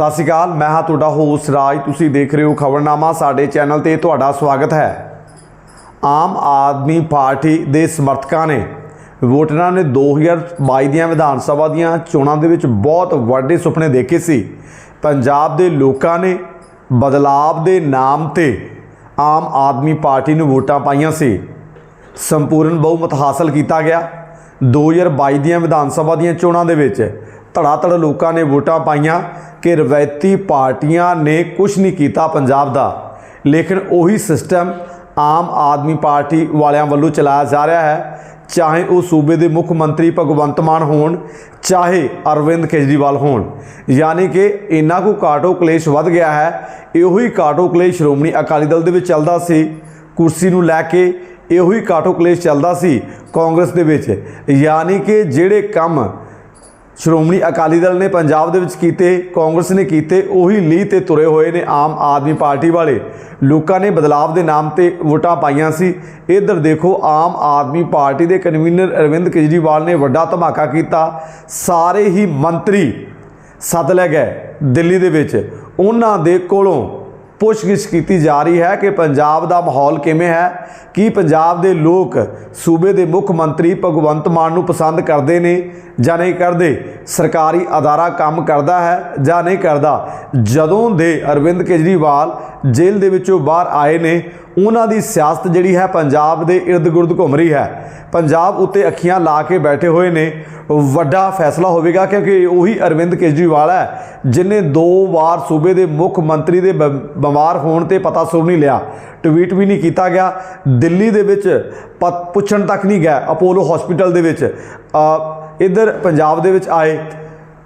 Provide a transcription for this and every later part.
ਸਤਿ ਸ਼੍ਰੀ ਅਕਾਲ, ਮੈਂ ਹਾਂ ਤੁਹਾਡਾ ਹੋਸਟ ਰਾਜ। ਤੁਸੀਂ ਦੇਖ ਰਹੇ ਹੋ ਖਬਰਨਾਮਾ, ਸਾਡੇ ਚੈਨਲ ਤੇ ਤੁਹਾਡਾ ਸਵਾਗਤ ਹੈ। ਆਮ ਆਦਮੀ ਪਾਰਟੀ ਦੇ ਸਮਰਥਕਾਂ ਨੇ ਵੋਟਰਾਂ ਨੇ 2022 ਦੀਆਂ ਵਿਧਾਨ ਸਭਾ ਦੀਆਂ ਚੋਣਾਂ ਦੇ ਵਿੱਚ ਬਹੁਤ ਵੱਡੇ ਸੁਪਨੇ ਦੇਖੇ ਸੀ। ਪੰਜਾਬ ਦੇ ਲੋਕਾਂ ਨੇ ਬਦਲਾਵ ਦੇ ਨਾਮ ਤੇ ਆਮ ਆਦਮੀ ਪਾਰਟੀ ਨੂੰ ਵੋਟਾਂ ਪਾਈਆਂ ਸੀ। ਸੰਪੂਰਨ ਬਹੁਮਤ ਹਾਸਲ ਕੀਤਾ ਗਿਆ। 2022 ਦੀਆਂ ਵਿਧਾਨ ਸਭਾ ਦੀਆਂ ਚੋਣਾਂ ਦੇ ਵਿੱਚ ਧੜਾਧੜ ਲੋਕਾਂ ਨੇ ਵੋਟਾਂ ਪਾਈਆਂ ਕਿ ਰਵਾਇਤੀ ਪਾਰਟੀਆਂ ਨੇ ਕੁਝ ਨਹੀਂ ਕੀਤਾ ਪੰਜਾਬ ਦਾ। ਲੇਕਿਨ ਉਹੀ ਸਿਸਟਮ ਆਮ ਆਦਮੀ ਪਾਰਟੀ ਵਾਲਿਆਂ ਵੱਲੋਂ ਚਲਾਇਆ ਜਾ ਰਿਹਾ ਹੈ। ਚਾਹੇ ਉਹ ਸੂਬੇ ਦੇ ਮੁੱਖ ਮੰਤਰੀ ਭਗਵੰਤ ਮਾਨ ਹੋਣ, ਚਾਹੇ ਅਰਵਿੰਦ ਕੇਜਰੀਵਾਲ ਹੋਣ। ਯਾਨੀ ਕਿ ਇੰਨਾ ਕੁ ਕਾਟੋ ਕਲੇਸ਼ ਵੱਧ ਗਿਆ ਹੈ। ਇਹੋ ਹੀ ਕਾਟੋ ਕਲੇਸ਼ ਸ਼੍ਰੋਮਣੀ ਅਕਾਲੀ ਦਲ ਦੇ ਵਿੱਚ ਚੱਲਦਾ ਸੀ। ਕੁਰਸੀ ਨੂੰ ਲੈ ਕੇ ਇਹੋ ਹੀ ਕਾਟੋ ਕਲੇਸ਼ ਚੱਲਦਾ ਸੀ ਕਾਂਗਰਸ ਦੇ ਵਿੱਚ। ਯਾਨੀ ਕਿ ਜਿਹੜੇ ਕੰਮ ਸ਼੍ਰੋਮਣੀ ਅਕਾਲੀ ਦਲ ਨੇ ਪੰਜਾਬ ਦੇ ਵਿੱਚ ਕੀਤੇ, ਕਾਂਗਰਸ ਨੇ ਕੀਤੇ, ਉਹੀ ਲੀਹ ਤੇ ਤੁਰੇ ਹੋਏ ਨੇ ਆਮ ਆਦਮੀ ਪਾਰਟੀ ਵਾਲੇ। ਲੋਕਾਂ ਨੇ ਬਦਲਾਵ ਦੇ ਨਾਮ ਤੇ ਵੋਟਾਂ ਪਾਈਆਂ ਸੀ। ਇਧਰ ਦੇਖੋ, ਆਮ ਆਦਮੀ ਪਾਰਟੀ ਦੇ ਕਨਵੀਨਰ ਅਰਵਿੰਦ ਕੇਜਰੀਵਾਲ ਨੇ ਵੱਡਾ ਧਮਾਕਾ ਕੀਤਾ। ਸਾਰੇ ਹੀ ਮੰਤਰੀ ਸੱਦ ਲੈ ਗਏ ਦਿੱਲੀ ਦੇ ਵਿੱਚ। ਉਹਨਾਂ ਦੇ ਕੋਲੋਂ ਪੁੱਛਗਿੱਛ ਕੀਤੀ ਜਾ ਰਹੀ ਹੈ ਕਿ ਪੰਜਾਬ ਦਾ ਮਾਹੌਲ ਕਿਵੇਂ ਹੈ? ਕੀ ਪੰਜਾਬ ਦੇ ਲੋਕ ਸੂਬੇ ਦੇ ਮੁੱਖ ਮੰਤਰੀ ਭਗਵੰਤ ਮਾਨ ਨੂੰ ਪਸੰਦ ਕਰਦੇ ਨੇ ਜਾਂ ਨਹੀਂ ਕਰਦੇ? ਸਰਕਾਰੀ ਅਦਾਰਾ ਕੰਮ ਕਰਦਾ ਹੈ ਜਾਂ ਨਹੀਂ ਕਰਦਾ? ਜਦੋਂ ਦੇ ਅਰਵਿੰਦ ਕੇਜਰੀਵਾਲ ਜੇਲ੍ਹ ਦੇ ਵਿੱਚੋਂ ਬਾਹਰ ਆਏ ਨੇ ਉਹਨਾਂ ਦੀ ਸਿਆਸਤ ਜਿਹੜੀ ਹੈ ਪੰਜਾਬ ਦੇ ird-gird ਘੁੰਮ ਰਹੀ ਹੈ। ਪੰਜਾਬ ਉੱਤੇ ਅੱਖੀਆਂ ਲਾ ਕੇ ਬੈਠੇ ਹੋਏ ਨੇ। ਵੱਡਾ ਫੈਸਲਾ ਹੋਵੇਗਾ ਕਿਉਂਕਿ ਉਹੀ ਅਰਵਿੰਦ ਕੇਜਰੀਵਾਲ ਹੈ ਜਿਨੇ ਦੋ ਵਾਰ ਸੂਬੇ ਦੇ ਮੁੱਖ ਮੰਤਰੀ ਦੇ ਬ- ਬਿਮਾਰ ਹੋਣ ਤੇ ਪਤਾ ਸੁਣ ਨਹੀਂ ਲਿਆ। ਟਵੀਟ ਵੀ ਨਹੀਂ ਕੀਤਾ ਗਿਆ। ਦਿੱਲੀ ਦੇ ਵਿੱਚ ਪ- ਪੁੱਛਣ ਤੱਕ ਨਹੀਂ ਗਿਆ। ਅਪੋਲੋ ਹਸਪੀਟਲ ਦੇ ਵਿੱਚ ਅ, ਇੱਧਰ ਪੰਜਾਬ ਦੇ ਵਿੱਚ ਆਏ।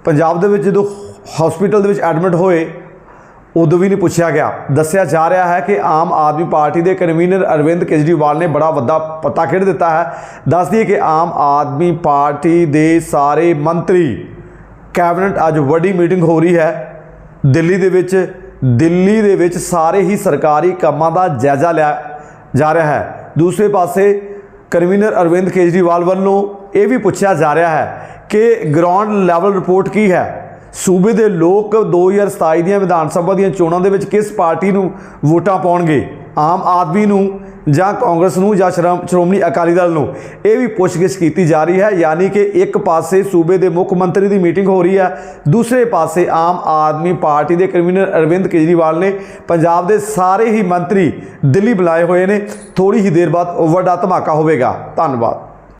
ਪੰਜਾਬ ਦੇ ਵਿੱਚ ਜਦੋਂ ਹਸਪੀਟਲ ਦੇ ਵਿੱਚ ਐਡਮਿਟ ਹੋਏ ਉਦੋਂ ਵੀ ਨਹੀਂ ਪੁੱਛਿਆ ਗਿਆ। ਦੱਸਿਆ ਜਾ ਰਿਹਾ ਹੈ ਕਿ ਆਮ ਆਦਮੀ ਪਾਰਟੀ ਦੇ ਕਨਵੀਨਰ ਅਰਵਿੰਦ ਕੇਜਰੀਵਾਲ ਨੇ ਬੜਾ ਵੱਡਾ ਪਤਾ ਖੇਡ ਦਿੱਤਾ ਹੈ। ਦੱਸ ਦਈਏ ਕਿ ਆਮ ਆਦਮੀ ਪਾਰਟੀ ਦੇ ਸਾਰੇ ਮੰਤਰੀ, ਕੈਬਨਿਟ ਅੱਜ ਵੱਡੀ ਮੀਟਿੰਗ ਹੋ ਰਹੀ ਹੈ। ਦਿੱਲੀ ਦੇ ਵਿੱਚ, ਦਿੱਲੀ ਦੇ ਵਿੱਚ ਸਾਰੇ ਹੀ ਸਰਕਾਰੀ ਕੰਮਾਂ ਦਾ ਜਾਇਜ਼ਾ ਲਿਆ ਜਾ ਰਿਹਾ ਹੈ। ਦੂਸਰੇ ਪਾਸੇ, ਕਨਵੀਨਰ ਅਰਵਿੰਦ ਕੇਜਰੀਵਾਲ ਵੱਲੋਂ ਇਹ ਵੀ ਪੁੱਛਿਆ ਜਾ ਰਿਹਾ ਹੈ ਕਿ ਗਰਾਊਂਡ ਲੈਵਲ ਰਿਪੋਰਟ ਕੀ ਹੈ? ਸੂਬੇ ਦੇ ਲੋਕ 2027 ਦੀਆਂ ਵਿਧਾਨ ਸਭਾ ਦੀਆਂ ਚੋਣਾਂ ਦੇ ਵਿੱਚ ਕਿਸ ਪਾਰਟੀ ਨੂੰ ਵੋਟਾਂ ਪਾਉਣਗੇ? ਆਮ ਆਦਮੀ ਨੂੰ ਜਾਂ ਕਾਂਗਰਸ ਨੂੰ ਜਾਂ ਸ਼੍ਰਮ- ਸ਼੍ਰੋਮਣੀ ਅਕਾਲੀ ਦਲ ਨੂੰ? ਇਹ ਵੀ ਪੁੱਛਗਿੱਛ ਕੀਤੀ ਜਾ ਰਹੀ ਹੈ, ਯਾਨੀ ਕਿ ਇੱਕ ਪਾਸੇ ਸੂਬੇ ਦੇ ਮੁੱਖ ਮੰਤਰੀ ਦੀ ਮੀਟਿੰਗ ਹੋ ਰਹੀ ਹੈ, ਦੂਸਰੇ ਪਾਸੇ ਆਮ ਆਦਮੀ ਪਾਰਟੀ ਦੇ ਕਨਵੀਨਰ ਅਰਵਿੰਦ ਕੇਜਰੀਵਾਲ ਨੇ ਪੰਜਾਬ ਦੇ ਸਾਰੇ ਹੀ ਮੰਤਰੀ ਦਿੱਲੀ ਬੁਲਾਏ ਹੋਏ ਨੇ। ਥੋੜੀ ਹੀ ਦੇਰ ਬਾਅਦ ਵੱਡਾ ਧਮਾਕਾ ਹੋਵੇਗਾ। ਧੰਨਵਾਦ।